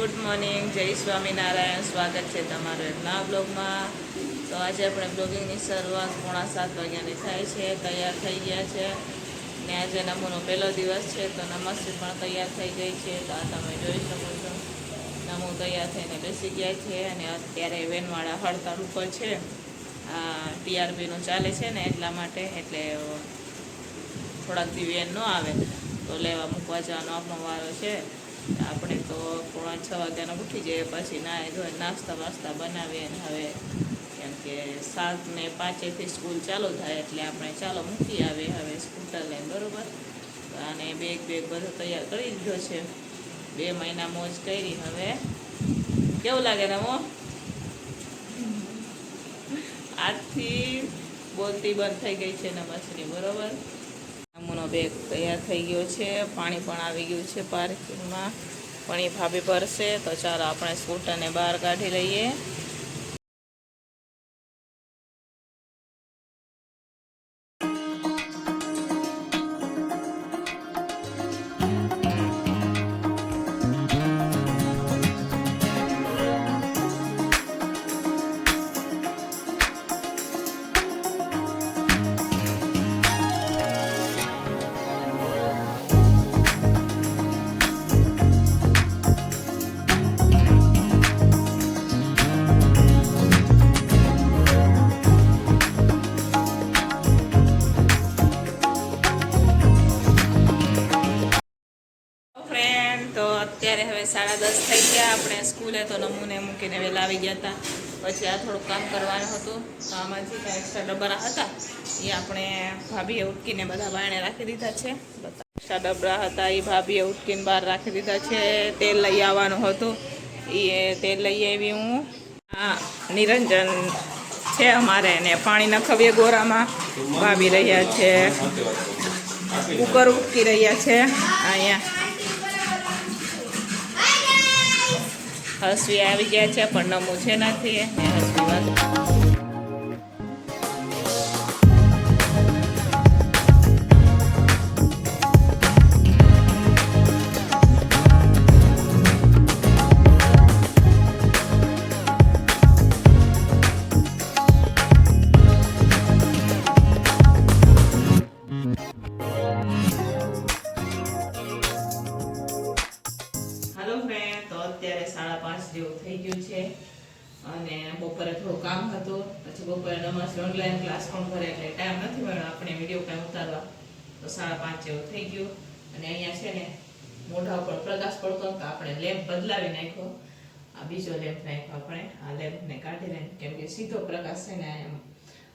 Good morning, જય સ્વામિનારાયણ. સ્વાગત છે તમારું એક નવા બ્લોગમાં. તો આજે આપણે બ્લોગિંગની શરૂઆત પોણા સાત વાગ્યાની થાય છે, તૈયાર થઈ ગયા છે. ને આજે નમોનો પહેલો દિવસ છે, તો નમસ્તે પણ તૈયાર થઈ ગઈ છે. તો આ તમે જોઈ શકો છો. નમો તૈયાર થઈને બેસી ગયા છે અને અત્યારે વેનવાળા હડતાળ ઉપર છે. આ ટીઆરપીનું ચાલે છે ને એટલા માટે, એટલે થોડાક દી વેન ન આવે. તો લેવા મૂકવા જવાનો આપણો વારો છે. આપણે તો પોણા છ વાગ્યાના ઉઠી જઈએ પછી નાહી ધોઈ નાસ્તા વાસ્તા બનાવીએ અને હવે કેમ કે સાત ને પાંચેથી સ્કૂલ ચાલુ થાય એટલે આપણે ચાલો મૂકી આવે હવે સ્કૂટર લઈને બરોબર? અને બેગ બેગ બધો તૈયાર કરી દીધો છે. બે મહિના મોજ કરી હવે કેવું લાગે રમો? આજથી બોલતી બંધ થઈ ગઈ છે નમસ્ની બરોબર? બેગ તૈયાર થઈ ગયો છે. પાણી પણ આવી ગયું છે પાર્કિંગમાં. એ ભાભી ભરશે તો ચાલો આપણે સ્કૂટરને બહાર કાઢી લઈએ. સાડા દસ થઈ ગયા. આપણે સ્કૂલે તો નમૂને મૂકીને વહેલા આવી ગયા હતા. પછી આ થોડુંક કામ કરવાનું હતું. તો આમાં જે કાંઈ એક્સ્ટ્રા ડબરા હતા, એ આપણે ભાભીએ ઉટકીને બધા બાયણે રાખી દીધા છે. બધા એક્સ્ટ્રા ડબરા હતા, એ ભાભીએ ઉટકીને બહાર રાખી દીધા છે. તેલ લઈ આવવાનું હતું. એ તેલ લઈ આવી હું. હા નિરંજન છે અમારે ને પાણી નખવીએ ગોરામાં. ભાભી રહ્યા છે. કુકર ઉટકી રહ્યા છે. અહીંયા હસવી આવી ગયા છે પણ નમું છે નથી હસવી વાત. અત્યારે સાડા પાંચ જેવું થઈ ગયું છે. અને બપોરે થોડું કામ હતું. પછી બપોરે નમાજ ઓનલાઈન ક્લાસ પણ ભરે એટલે ટાઈમ નથી મળ્યો. આપણે વીડિયો કાંઈ ઉતારવા. તો સાડા પાંચ જેવું થઈ ગયું. અને અહીંયા છે ને, મોઢા ઉપર પ્રકાશ પડતો તો આપણે લેમ્પ બદલાવી નાખ્યો. આ બીજો લેમ્પ નાખ્યો આપણે. આ લેમ્પને કાઢીને, કેમ કે સીધો પ્રકાશ છે ને અહીંયા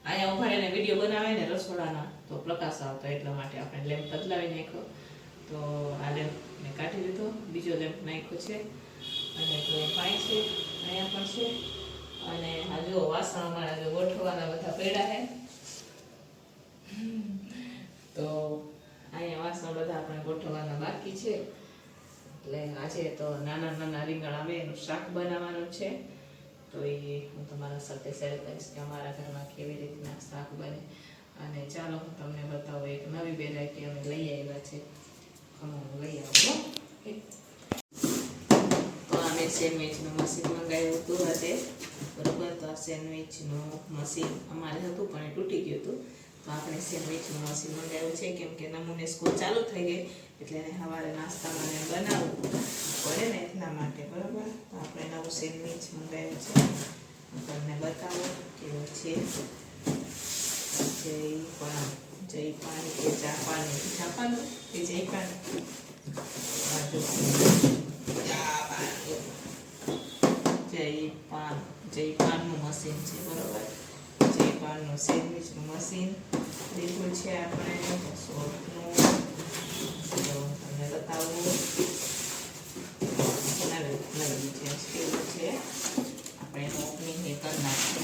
અહીંયા ઊભા રહીને વીડિયો બનાવે ને રસોડાના, તો પ્રકાશ આવતો એટલા માટે આપણે લેમ્પ બદલાવી નાખ્યો. તો આ લેમ્પને કાઢી દીધો બીજો લેમ્પ નાખ્યો છે. અને તો પાણી છે, અહીંયા પણ છે. અને આ જો વાસણ અમારા જો ગોઠવાના બધા પડ્યા છે. તો અહીંયા વાસણ બધા આપણે ગોઠવવાના બાકી છે. એટલે આજે તો નાના નાના રીંગણ આવે એનું શાક બનાવવાનું છે. તો એ હું તમારા સાથે શેર કરીશ કે અમારા ઘરમાં કેવી રીતના શાક બને. અને ચાલો હું તમને બતાવું, એક નવી વેરાયટી અમે લઈ આવ્યા છે. ખમણ લઈ આવો સેન્ડવિચનું મશીન મંગાવ્યું હતું હતે બરોબર, તો આ સેન્ડવિચનું મશીન અમારે હતું, પણ એ તૂટી ગયું હતું. તો આપણે સેન્ડવિચનું મશીન મંગાવ્યું છે, કેમ કે નમૂને સ્કૂલ ચાલુ થઈ ગઈ, એટલે એને સવારે નાસ્તામાં એને બનાવવું પડે ને એટલા માટે, બરાબર? તો આપણે નવું સેન્ડવિચ મંગાવ્યું છે. તમને બતાવો કેવું છે. જય પણ જય પાણી કે ચા પાણી ચા જાપાનું કે જય પાન બાજુ જાપાન જય જય પાનનું મશીન છે, બરાબર? જે પાનનું સેન્ડવિચનું મશીન લીધું છે આપણે. હું તમને બતાવું નવી નવી છે કેવું છે આપણે એનું ઓપનિંગ એ કરી નાખીએ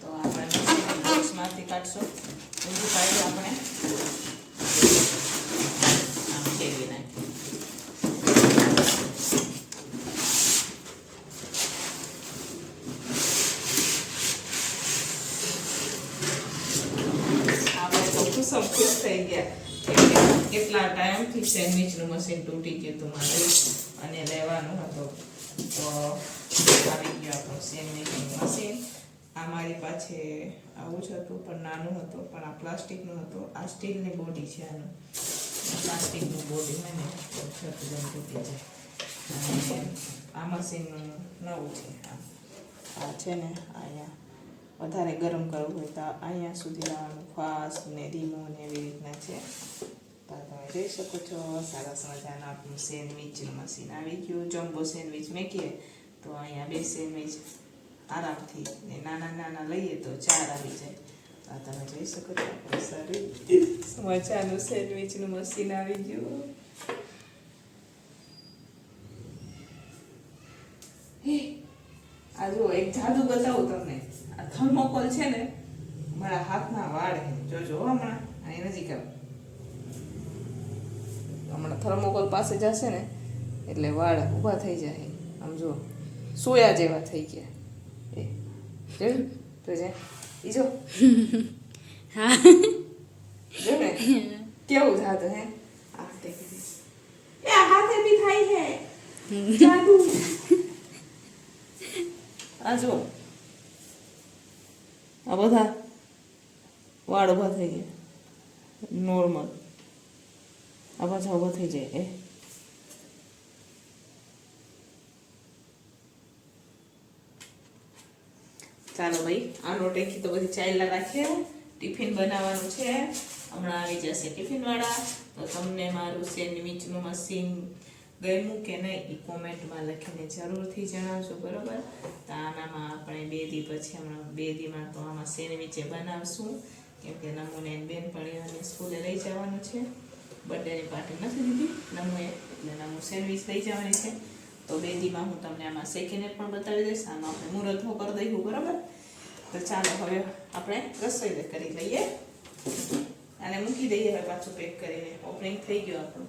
તો આપણે મશીન બોક્સમાંથી કાઢશું ઊંધું કાઢ્યું આપણે આમ ફેરવી નાખીએ ખુશ થઈ ગયા. કેટલા ટાઈમથી સેન્ડવિચનું મશીન તૂટી ગયું હતું મારે. અને લેવાનું હતું. તો આવી ગયું આપણું સેન્ડવિચનું મશીન. આ મારી પાસે આવું જ હતું, પણ નાનું હતું, પણ આ પ્લાસ્ટિકનું હતું. આ સ્ટીલની બોડી છે આનું. પ્લાસ્ટિકનું બોડી હોય ને છત તૂટી જાય. આ મશીનનું નવું છે. આ છે ને અહીંયા વધારે ગરમ કરવું હોય તો અહીંયા સુધી લાવવાનું ફાસ્ટ ને ધીમો ને એવી રીતના છે. તો તમે જોઈ શકો છો, સરસ મજાનું આપણું સેન્ડવિચનું મશીન આવી ગયું. જમ્બો સેન્ડવિચ મેકીએ તો અહીંયા બે સેન્ડવિચ આરામથી ને નાના નાના લઈએ તો ચાર આવી જાય. આ તમે જોઈ શકો છો, આપણું સરસ મજાનું સેન્ડવિચનું મશીન આવી ગયું. આ જો એક જાદુ બતાવું તમને. થર્મોકોલ છે ને મારા હાથના વાળ હે જોજો હો હમણાં અહીં નજીક આવે. હમણાં થર્મોકોલ પાસે જશે ને એટલે વાળ ઊભા થઈ જાય. આમ જો સોયા જેવા થઈ ગયા. એ જોયું? તો જે ઈ જો. હા. જો ને કેવું થાતું હે? આ હાથે. એ બી થાય છે. જાદુ. આ જો આ બધા વાળ ઊભા થઈ ગયા. નોર્મલ આ પાછા ઊભા થઈ જાય એ ચાલો ભાઈ આનો ટેકી તો બધી ચાલ્યા રાખીએ ટિફિન બનાવવાનું છે. હમણાં આવી જશે ટિફિન વાળા તો તમને મારું સેન્ડવિચનું મશીન ગમ્યું કે નહીં એ કોમેન્ટમાં લખીને જરૂરથી જણાવજો, બરોબર? તો આનામાં આપણે બે દી પછી, હમણાં બે દીમાં તો આમાં સેન્ડવિચે બનાવશું. કેમ કે બેન એની બેનપણીઓને સ્કૂલે લઈ જવાનું છે. બર્થડેની પાર્ટી નથી દીધી નમુએ, એટલે નમુ સેન્ડવિચ લઈ જવાની છે. તો બે દીમાં હું તમને આમાં શેકીને પણ બતાવી દઈશ. આમાં આપણે મુહૂર્તો કરી દઈશું, બરાબર? તો ચાલો હવે આપણે રસોઈ કરી લઈએ. અને મૂકી દઈએ હવે પાછું પેક કરીને. ઓપનિંગ થઈ ગયું આપણું.